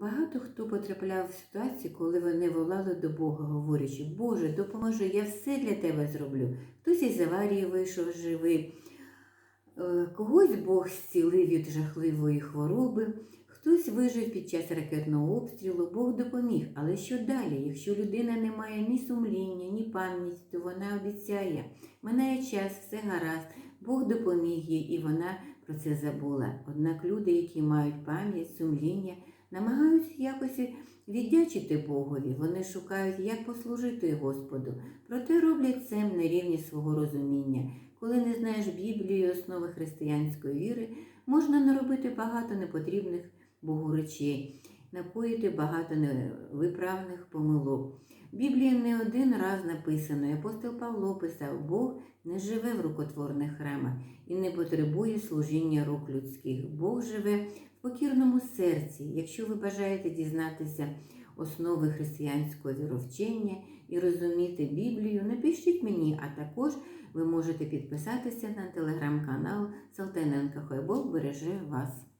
Багато хто потрапляв в ситуацію, коли вони волали до Бога, говорячи, Боже, допоможи, я все для тебе зроблю. Хтось із аварії вийшов живий, е, когось Бог зцілив від жахливої хвороби, хтось вижив під час ракетного обстрілу, Бог допоміг. Але що далі? Якщо людина не має ні сумління, ні пам'яті, то вона обіцяє, минає час, все гаразд, Бог допоміг їй, і вона про це забула. Однак люди, які мають пам'ять, сумління, намагаються якось віддячити Богові. Вони шукають, як послужити Господу, проте роблять це на рівні свого розуміння. Коли не знаєш Біблії, і основи християнської віри, можна наробити багато непотрібних Богу речей, накоїти багато невиправних помилок. Біблії не один раз написано, і апостол Павло писав, Бог не живе в рукотворних храмах і не потребує служіння рук людських. Бог живе покірному серці. Якщо ви бажаєте дізнатися основи християнського віровчення і розуміти Біблію, напишіть мені, а також ви можете підписатися на телеграм-канал Салтаненка. Хайбов береже вас.